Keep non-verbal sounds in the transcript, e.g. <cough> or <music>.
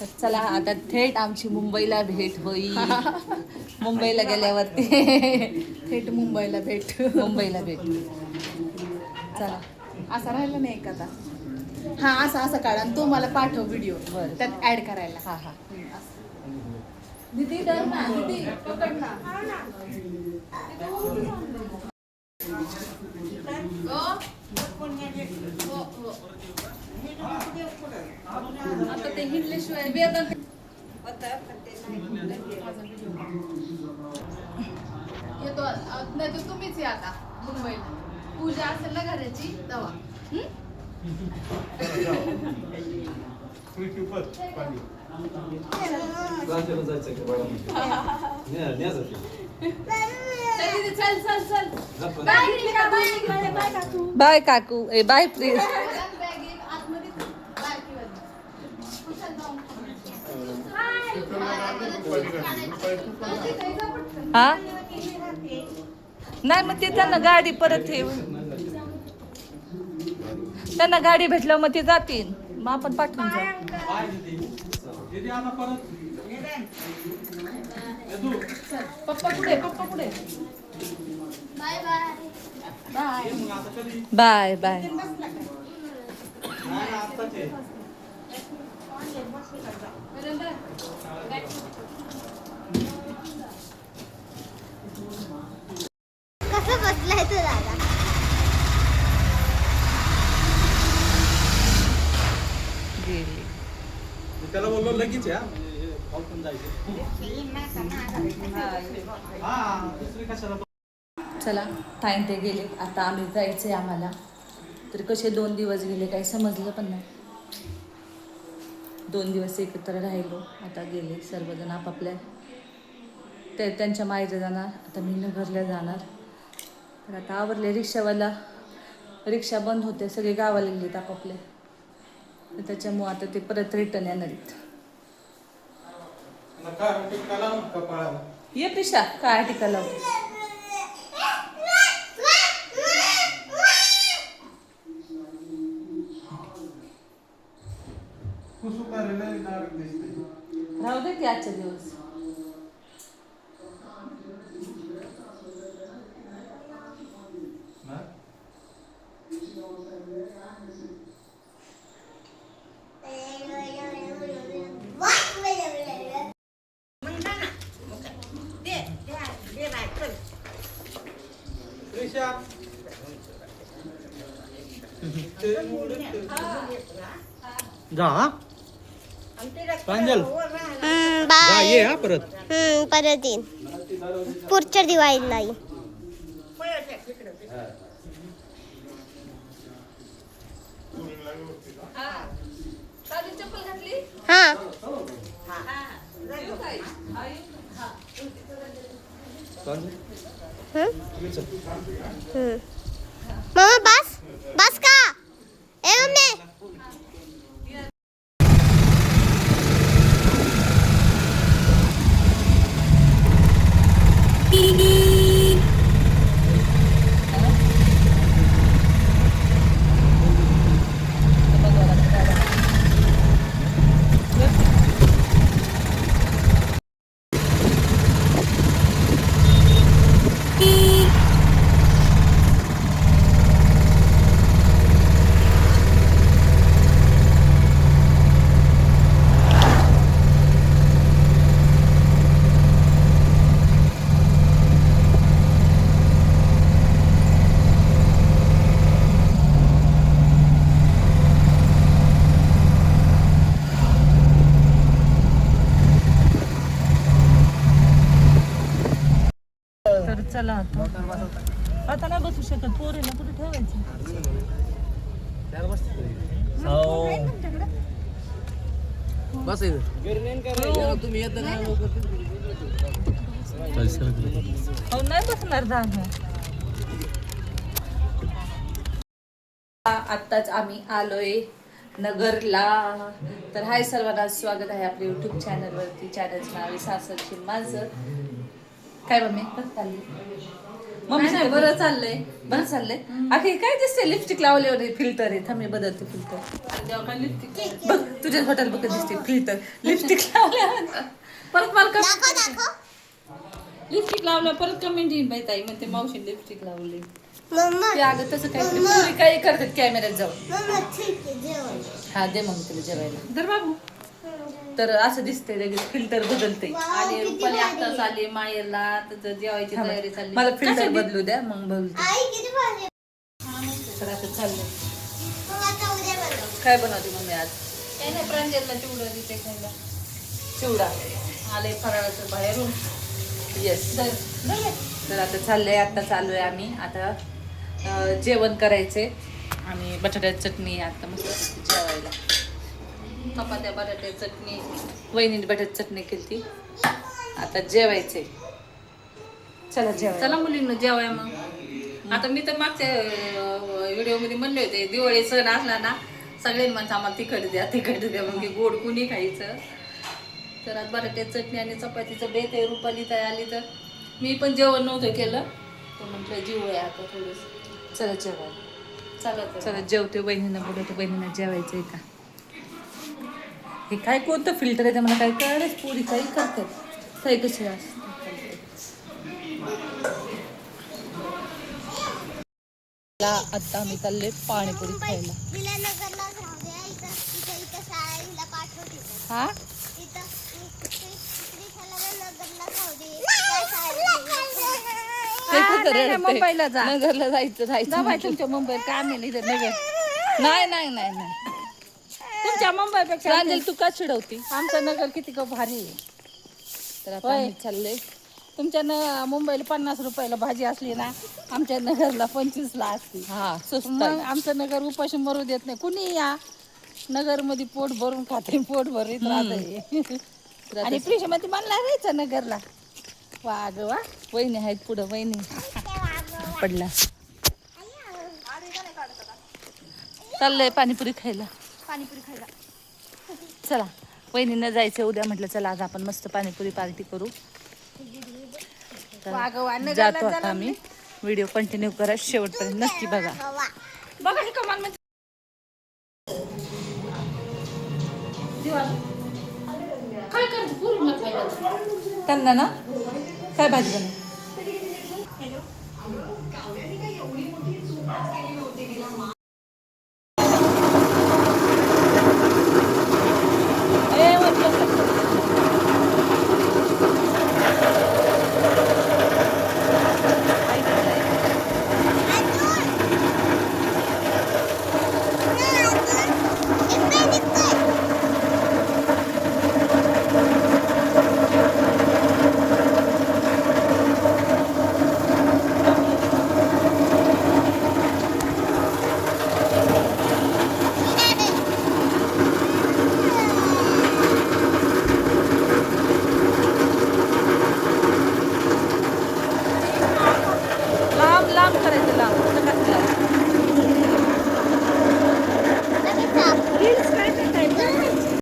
तर चला आता थेट आमची मुंबईला भेट होईल. <laughs> मुंबईला गेल्यावरती. थेट मुंबईला भेट. मुंबईला भेट. चला. असा राहिला नाही का आता. हा असं असं काढा आणि तो मला पाठव व्हिडिओ बरं. त्यात ऍड करायला. हा हा. दीदी ना. दीदी पकड ना. आता ते हिंडल्याशिवाय वेदन येतो नाही तर तुम्हीच या आता मुंबईला. पूजा असेल ना घराची दवा जायचं बाय काकू. बाय काकू. ए बाय प्लीज हा? नाही मग ते त्यांना गाडी परत ठेव. त्यांना गाडी भेटल्यावर मग ते जातील. मग आपण पाठवून जाऊ. पप्पा पप्पा बाय बाय. कसं बसलाय तो दादा गेली त्याला बोललो लगेच या आपण जायचं हा दुसरी कशाला चला टाईम ते गेले. आता आम्ही जायचं आहे आम्हाला. तर कसे दोन दिवस गेले काही समजलं पण नाही. दोन दिवस एकत्र राहिलो आता गेले सर्वजण आपापल्या. ते त्यांच्या मायचं जाणार आता मी नगरला जाणार. तर आता आवरले रिक्षावाला. रिक्षा बंद होते सगळे गावाला गेलेत आपापले. तर त्याच्यामुळं आता ते परत रिटर्न येणार आहेत. ये पिशा काय टिका दिसते. राहू दे की आजचे दिवस. ना त्रिशा जा हा प्रांजल जा ये हा परत. हम्म परत येईन. पुढच्या दिवाळीला येईन साधी चप्पल घातली हा? प्रांजल हम्म तुम्ही चल. हम्म मम्मा बस बस का ए मम्मी तर चला आता. आता नाही बसू शकत पोरीला कुठे ठेवायचं? हो. नाही बसणार जाणं आत्ताच आम्ही आलोय नगरला. तर हाय सर्वांना स्वागत आहे आपल्या युट्यूब चॅनलवरती चॅनलचं नाव आहे सासरची माझं काय मम्मी? मम्मी नाही. बरं चाललंय. बरं चाललंय. आखी काय दिसते लिपस्टिक लावल्यावर फिल्टर आहे. थांबे बदलते फिल्टर बघ तुझ्या हॉटेल बघत दिसते फिल्टर लिपस्टिक लावल्या. परत मला दाखव लिपस्टिक लावलं परत कमेंट येईन बाई ताई. म्हणते मावशी लिपस्टिक लावली. ते अगं तसं काय करतात कॅमेऱ्यात जाऊन. हा दे मग तुला जेवायला. दर बाबू. तर असं दिसतंय लगेच फिल्टर बदलते आली रुपाली आत्ताच आली माहेरला तर जेवायची तयारी चालली. मला फिल्टर बदलू द्या मग बोलते आई किती भारी. तर असं चाललंय. मग आता उद्या बनव. काय बनवते मम्मी आज? काही नाही प्रांजलला चिवडं तिथे खायला. चिवडा. आले फराळाचं बाहेरून. येस दर दर तर आता चाललंय आता चालू आहे आम्ही. आता अं, जेवण करायचे आणि बटाट्याची चटणी आता मस्त जेवायला. चपात्या बटाटे चटणी वहिनीने बटाट्याची चटणी केली आता जेवायचे चला जेवायला. चला मुलींना जेवाय मग. आता मी तर मागच्या व्हिडिओमध्ये म्हणले होते दिवाळी सण असला ना सगळ्यांनी म्हणतात आम्हाला तिखट द्या तिखट द्या. मग गोड कुणी खायचं? तर आज बटाट्याची चटणी आणि चपातीचं बेत आहे रुपाली ताई आली तर. मी पण जेवण नव्हतं केलं. तर म्हटलं जीव आहे आता थोडंसं. चला जेवायला. चालत चला जेवते. वहिनीनं बोलवते. वहिनीनं जेवायचंय का? हे काय कोणतं फिल्टर आहे ते मला काय कळलंच पुरी काही करतात काही कशी असते आता आम्ही चालले पाणीपुरी खायला. हा? नाही? मुंबईला जा. नगरला जायचं जायचं. तुमच्या मुंबईत काय नगर नाही नाही नाही नाही. तुमच्या मुंबईपेक्षा प्रांजल तू का चिडवती? आमचं नगर किती का भारी आहे. तर आता होय. आम्ही चाललोय. तुमच्या न मुंबईला पन्नास रुपयाला भाजी असली ना आमच्या नगरला पंचवीसला असते. हा स्वस्त मग आहे. आमचं नगर उपाशी मरू देत नाही. कुणी या? नगरमध्ये पोट भरून खाते पोट भरीत राहते आणि प्रिशामध्ये म्हणला राहायचं नगरला. वा ग वा. वहिनी आहेत पुढं वहिनी. पडला. चाललंय पाणीपुरी खायला. पाणीपुरी खायला. चला वहिनीनं जायचं उद्या म्हटलं चला आज आपण मस्त पाणीपुरी पार्टी करू. तर जातो आता आम्ही. व्हिडिओ कंटिन्यू करा शेवटपर्यंत नक्की बघा. बघा हे कमान म्हणजे त्यांना ना? काय भाजी बनव?